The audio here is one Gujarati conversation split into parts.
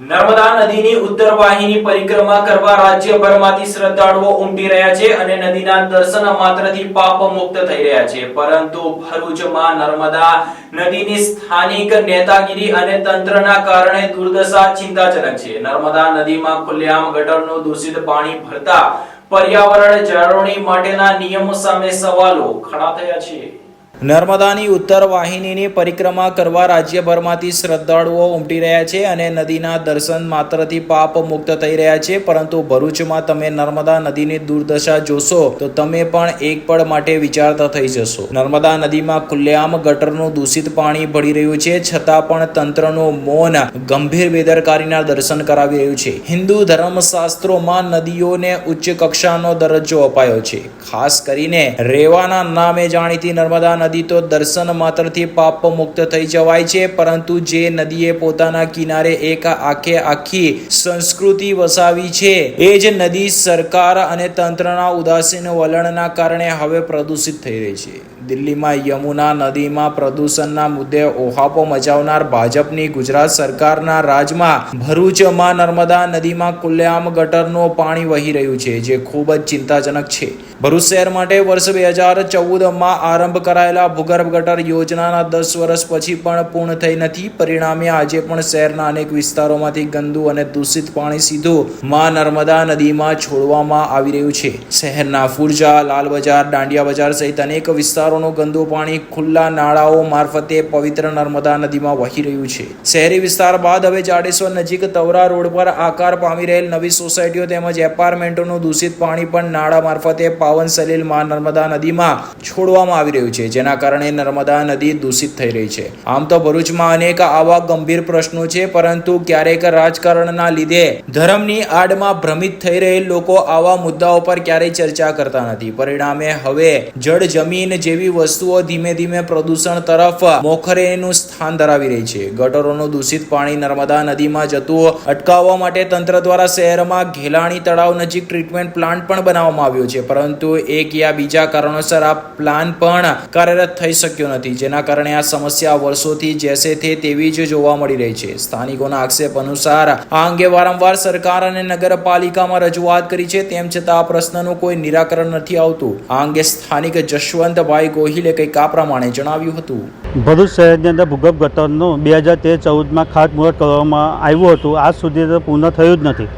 નર્મદા નદીની ઉત્તર વાહિની પરિક્રમા કરવા રાજ્યભરમાંથી શ્રદ્ધાળુઓ ઉમટી રહ્યા છે અને નદીના દર્શન માત્રથી પાપ મુક્ત થઈ રહ્યા છે. પરંતુ ભરૂચમાં નર્મદા નદીની સ્થાનિક નેતાગીરી અને તંત્રના કારણે દુર્દશા ચિંતાજનક છે. નર્મદા નદીમાં ખુલ્લેઆમ ગટરનું દૂષિત પાણી ભરતા પર્યાવરણ જાળવણી માટેના નિયમો સામે સવાલો ખડા થયા છે. નર્મદાની ઉત્તર વાહિનીની પરિક્રમા કરવા રાજ્યભરમાંથી શ્રદ્ધાળુઓ ઉમટી રહ્યા છે અને નદીના દર્શન માત્રથી પાપ મુક્ત થઈ રહ્યા છે. પરંતુ ભરૂચમાં તમે નર્મદા નદીની દુર્દશા જોશો તો તમે પણ એક પળ માટે વિચારતા થઈ જશો. નર્મદા નદીમાં ખુલ્લેઆમ ગટરનું દૂષિત પાણી ભળી રહ્યું છે. છતાં પણ તંત્રનું મૌન ગંભીર બેદરકારીના દર્શન કરાવી રહ્યું છે. હિન્દુ ધર્મશાસ્ત્રોમાં નદીઓને ઉચ્ચ કક્ષાનો દરજ્જો અપાયો છે. ખાસ કરીને રેવાના નામે જાણીતી નર્મદા નદી તો દર્શન માત્રથી પાપ મુક્ત થઈ જવાય છે, પરંતુ જે નદીએ પોતાના કિનારે એક આખે આખી સંસ્કૃતિ વસાવી છે, એ જ નદી સરકાર અને તંત્રના ઉદાસીન વલણના કારણે હવે પ્રદૂષિત થઈ રહી છે. દિલ્હીમાં યમુના નદીમાં પ્રદૂષણના મુદ્દે ઓહાપો મચાવનાર ભાજપની ગુજરાત સરકારના રાજમાં ભરૂચમાં નર્મદા નદીમાં ખુલ્લેઆમ ગટરનું પાણી વહી રહ્યું છે, જે ખૂબ જ ચિંતાજનક છે. ભરૂચ શહેર માટે વર્ષ બે હજાર ચૌદમાં આરંભ કરાયેલા ભૂગર્ભ ગટર યોજનાના દસ વર્ષ પછી પણ પૂર્ણ થઈ નથી. પરિણામે આજે પણ શહેરના અનેક વિસ્તારોમાંથી ગંદુ અને દૂષિત પાણી સીધું માં નર્મદા નદીમાં છોડવામાં આવી રહ્યું છે. શહેરના ફુરજા, લાલ બજાર, દાંડિયા બજાર સહિત અનેક વિસ્તારોનું ગંદુ પાણી ખુલ્લા નાળાઓ મારફતે પવિત્ર નર્મદા નદીમાં વહી રહ્યું છે. શહેરી વિસ્તાર બાદ હવે જાડેશ્વર નજીક તવરા રોડ પર આકાર પામી રહેલ નવી સોસાયટીઓ તેમજ એપાર્ટમેન્ટોનું દૂષિત પાણી પણ નાળા મારફતે પાવન સલીલમાં નર્મદા નદીમાં છોડવામાં આવી રહ્યું છે, જેના કારણે નર્મદા નદી દૂષિત થઈ રહી છે. આમ તો ભરૂચમાં અનેક આવા ગંભીર પ્રશ્નો છે, પરંતુ ક્યારેક રાજકારણના લીધે ધર્મની આડમાં ભ્રમિત થઈ રહેલ લોકો આવા મુદ્દાઓ પર ક્યારેય ચર્ચા કરતા નથી. પરિણામે હવે જળ જમીન જેવી વસ્તુઓ ધીમે ધીમે પ્રદૂષણ તરફ મોખરેનું સ્થાન ધરાવી રહી છે. ગટરોનું દૂષિત પાણી નર્મદા નદીમાં જતું અટકાવવા માટે તંત્ર દ્વારા શહેરમાં ઘેલાણી તળાવ નજીક ટ્રીટમેન્ટ પ્લાન્ટ પણ બનાવવામાં આવ્યો છે. પરંતુ એક યા બીજા કારણોસર આ પ્લાન પણ કાર્યરત થઈ શક્યો નથી. જેના કારણે આ સમસ્યા વર્ષોથી જેસે તે તેવી જ જોવા મળી રહી છે. સ્થાનિકોના આક્ષેપ અનુસાર આ અંગે વારંવાર સરકાર અને નગરપાલિકામાં રજૂઆત કરી છે. તેમ છતાં આ પ્રશ્નનું કોઈ નિરાકરણ નથી આવતું. આ અંગે સ્થાનિક જશવંતભાઈ ગોહિલે કંઈક આ પ્રમાણે જણાવ્યું હતું? ભરૂચ શહેરની અંદર ભૂગર્ભ ગટરનું બે હજાર તેર ચૌદમાં ખાતમુહૂર્ત કરવામાં આવ્યું હતું. આજ સુધી તો પૂર્ણ થયું જ નથી.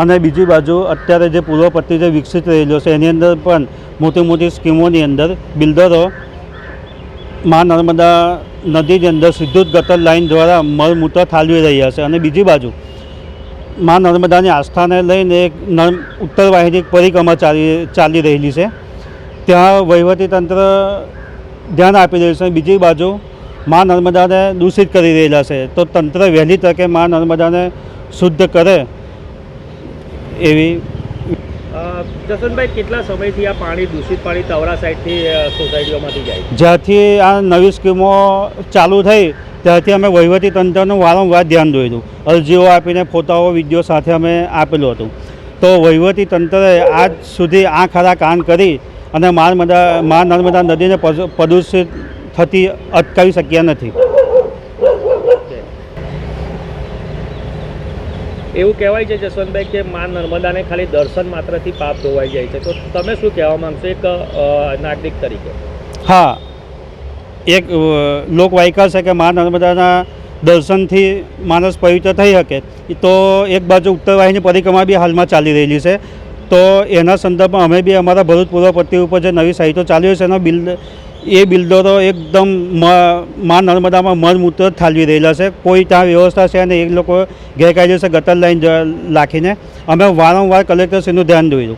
અને બીજી બાજુ અત્યારે જે પૂર્વ પટ્ટી જે વિકસિત રહેલો છે, એની અંદર પણ મોટી મોટી સ્કીમોની અંદર બિલ્ડરો મા નર્મદા નદીની અંદર સીધું જ ગટર લાઇન દ્વારા મળમૂત્ર ઠાલવી રહ્યા છે. અને બીજી બાજુ મા નર્મદાની આસ્થાને લઈને એક ઉત્તર વાહિની પરિક્રમા ચાલી ચાલી રહેલી છે. ત્યાં વહીવટીતંત્ર ધ્યાન આપી રહ્યું છે. બીજી બાજુ મા નર્મદાને દૂષિત કરી રહેલા છે. તો તંત્ર વહેલી તકે મા નર્મદાને શુદ્ધ કરે એવી જસવંતભાઈ કેટલા સમયથી આ પાણી દૂષિત પાણી તવરા સાઈડથી સોસાયટીઓમાંથી જાય? જ્યાંથી આ નવી સ્કીમો ચાલુ થઈ ત્યારથી અમે વહીવટી તંત્રનું વારંવાર ધ્યાન દોર્યું. અરજીઓ આપીને ફોટાઓ વીડિયો સાથે અમે આપેલું હતું. તો વહીવટી તંત્રએ આજ સુધી આ ખરા કાન કરી અને મા નર્મદા મા નર્મદા નદીને પ્રદૂષિત થતી અટકાવી શક્યા નથી. એવું કહેવાય છે જસવંતભાઈ કે મા નર્મદાને ખાલી દર્શન માત્રથી પાપ ધોવાઈ જાય છે. તો તમે શું કહેવા માંગશો એક નાગરિક તરીકે? હા. એક લોકવાયકા છે કે મા નર્મદાના દર્શનથી માણસ પવિત્ર થઈ શકે. તો એક બાજુ ઉત્તરવાહિની પરિક્રમા બી હાલમાં ચાલી રહેલી છે. તો એના સંદર્ભમાં અમે બી અમારા ભરૂચ પૂર્વ પટ્ટી ઉપર જે નવી સાઇટો ચાલી છે એનો બિલ્ડ એ બિલ્ડરો એકદમ મ- મા નર્મદામાં મળમૂત્ર ઠાલવી રહેલા છે. કોઈ ત્યાં વ્યવસ્થા છે અને એ લોકો ગેરકાયદેસર ગટર લાઈન લાખીને રાખીને અમે વારંવાર કલેક્ટરશ્રીનું ધ્યાન દોર્યું.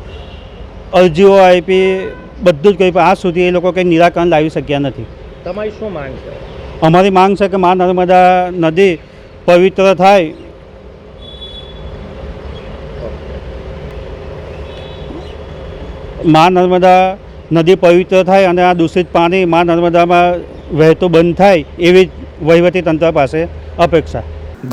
અરજીઓ આપી બધું જ કહ્યું પણ આજ સુધી એ લોકો કંઈ નિરાકરણ લાવી શક્યા નથી. તમારી શું માંગ છે? અમારી માંગ છે કે મા નર્મદા નદી પવિત્ર થાય મા નર્મદા નદી પવિત્ર થાય અને આ દૂષિત પાણી મા નર્મદામાં વહેતું બંધ થાય એવી વહીવટી તંત્ર પાસે અપેક્ષા.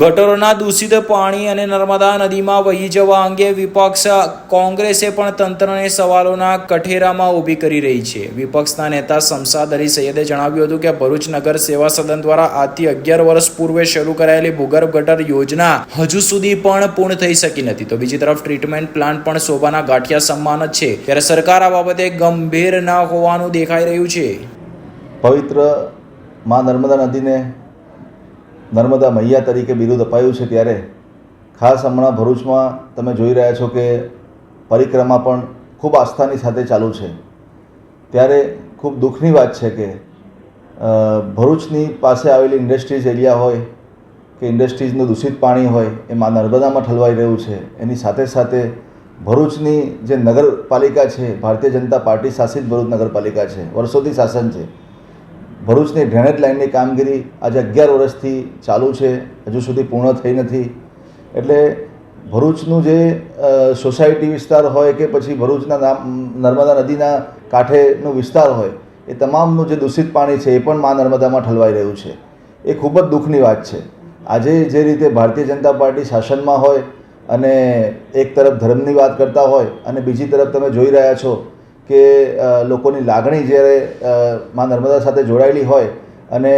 ગટરોના દૂષિત પાણી અને નર્મદા નદીમાં વહી જવા અંગે વિપક્ષ કોંગ્રેસે પણ તંત્રને સવાલોના કઠેરામાં ઊભી કરી રહી છે. વિપક્ષના નેતા શમસાદ અલી સૈયદે જણાવ્યું હતું કે ભરૂચ નગર સેવા સદન દ્વારા આજથી અગિયાર વર્ષ પૂર્વે શરૂ કરાયેલી ભૂગર્ભ ગટર યોજના હજુ સુધી પણ પૂર્ણ થઈ શકી નથી. તો બીજી તરફ ટ્રીટમેન્ટ પ્લાન્ટ પણ શોભાના ગાંઠિયા સમાન જ છે. ત્યારે સરકાર આ બાબતે ગંભીર ના હોવાનું દેખાઈ રહ્યું છે. પવિત્ર મા નર્મદા નદીને નર્મદા મૈયા તરીકે બિરુદ અપાયું છે ત્યારે ખાસ હમણાં ભરૂચમાં તમે જોઈ રહ્યા છો કે પરિક્રમા પણ ખૂબ આસ્થાની સાથે ચાલુ છે. ત્યારે ખૂબ દુઃખની વાત છે કે ભરૂચની પાસે આવેલી ઇન્ડસ્ટ્રીઝ એરિયા હોય કે ઇન્ડસ્ટ્રીઝનું દૂષિત પાણી હોય એ મા નર્મદામાં ઠલવાઈ રહ્યું છે. એની સાથે સાથે ભરૂચની જે નગરપાલિકા છે, ભારતીય જનતા પાર્ટી શાસિત ભરૂચ નગરપાલિકા છે, વર્ષોથી શાસન છે ભરૂચની ડ્રેનેજ લાઇનની કામગીરી આજે અગિયાર વર્ષથી ચાલુ છે, હજુ સુધી પૂર્ણ થઈ નથી. એટલે ભરૂચનું જે સોસાયટી વિસ્તાર હોય કે પછી ભરૂચના નર્મદા નદીના કાંઠેનો વિસ્તાર હોય, એ તમામનું જે દૂષિત પાણી છે એ પણ મા નર્મદામાં ઠલવાઈ રહ્યું છે. એ ખૂબ જ દુઃખની વાત છે. આજે જે રીતે ભારતીય જનતા પાર્ટી શાસનમાં હોય અને એક તરફ ધર્મની વાત કરતા હોય અને બીજી તરફ તમે જોઈ રહ્યા છો કે લોકોની લાગણી જ્યારે માં નર્મદા સાથે જોડાયેલી હોય અને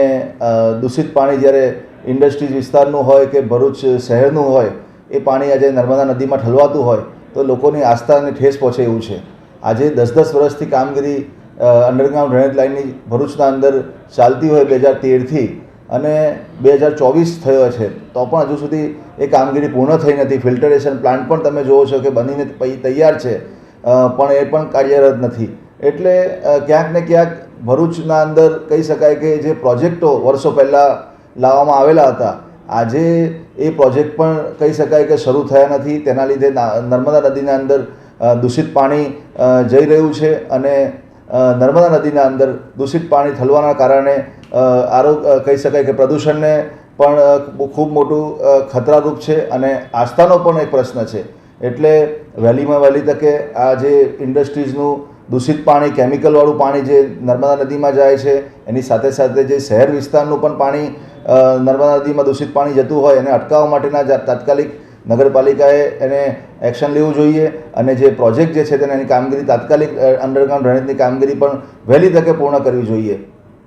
દૂષિત પાણી જ્યારે ઇન્ડસ્ટ્રીઝ વિસ્તારનું હોય કે ભરૂચ શહેરનું હોય, એ પાણી આજે નર્મદા નદીમાં ઠલવાતું હોય, તો લોકોની આસ્થાને ઠેસ પહોંચે એવું છે. આજે દસ દસ વર્ષથી કામગીરી અંડરગ્રાઉન્ડ ડ્રેનેજ લાઇનની ભરૂચના અંદર ચાલતી હોય બે હજાર તેરથી અને બે હજાર ચોવીસ થયો છે, તો પણ હજુ સુધી એ કામગીરી પૂર્ણ થઈ નથી. ફિલ્ટરેશન પ્લાન્ટ પણ તમે જુઓ છો કે બનીને તૈયાર છે. પણ એ પણ કાર્યરત નથી. એટલે ક્યાંક ને ક્યાંક ભરૂચના અંદર કહી શકાય કે જે પ્રોજેક્ટો વર્ષો પહેલાં લાવવામાં આવેલા હતા, આજે એ પ્રોજેક્ટ પણ કહી શકાય કે શરૂ થયા નથી. તેના લીધે નર્મદા નદીના અંદર દૂષિત પાણી જઈ રહ્યું છે અને નર્મદા નદીના અંદર દૂષિત પાણી ઠલવાના કારણે આરોગ્ય કહી શકાય કે પ્રદૂષણને પણ ખૂબ મોટું ખતરારૂપ છે અને આસ્થાનો પણ એક પ્રશ્ન છે. એટલે વહેલીમાં વહેલી તકે આ જે ઇન્ડસ્ટ્રીઝનું દૂષિત પાણી, કેમિકલવાળું પાણી જે નર્મદા નદીમાં જાય છે, એની સાથે સાથે જે શહેર વિસ્તારનું પણ પાણી નર્મદા નદીમાં દૂષિત પાણી જતું હોય, એને અટકાવવા માટેના તાત્કાલિક નગરપાલિકાએ એને એક્શન લેવું જોઈએ અને જે પ્રોજેક્ટ જે છે તેને એની કામગીરી તાત્કાલિક અંડરગ્રાઉન્ડ ડ્રેનેજની કામગીરી પણ વહેલી તકે પૂર્ણ કરવી જોઈએ.